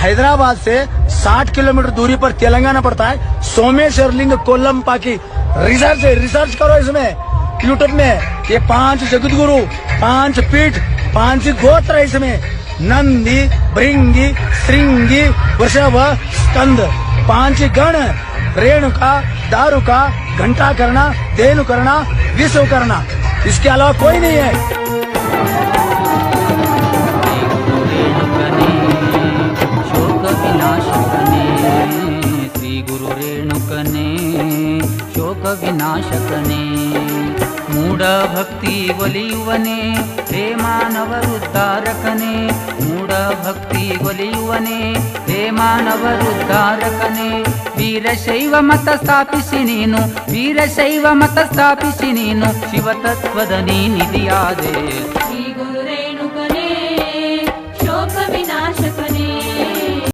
हैदराबाद से 60 किलोमीटर दूरी पर तेलंगाना पड़ता है। सोमेश्वर लिंग कोल्लम पाकी रिसर्च रिसर्च करो इसमें। यूट्यूब में ये पाँच जगत गुरु पाँच पीठ, पाँच गोत्र है इसमें। नंदी, भृंगी, श्रृंगी, वृषभ, स्कंद। पाँच गण, रेणुका, दारुका घंटा करना धेनु करना विश्व करना इसके अलावा कोई नहीं है। ಶೋಕ ವಿನಾಶಕನೇ. ಮೂಢ ಭಕ್ತಿ ಒಲಿಯುವನೇ ಹೇ ತಾರಕನೇ. ಮೂಢ ಭಕ್ತಿ ಒಲಿಯುವನೆ ಹೇ ತಾರಕನೇ. ವೀರಶೈವ ಮತ ಸ್ಥಾಪಿಸಿ ನೀನು, ವೀರಶೈವ ಮತ ಸ್ಥಾಪಿಸಿ ನೀನು. ಶಿವತತ್ವದ ನೀ ನಿಧಿಯಾದೆ.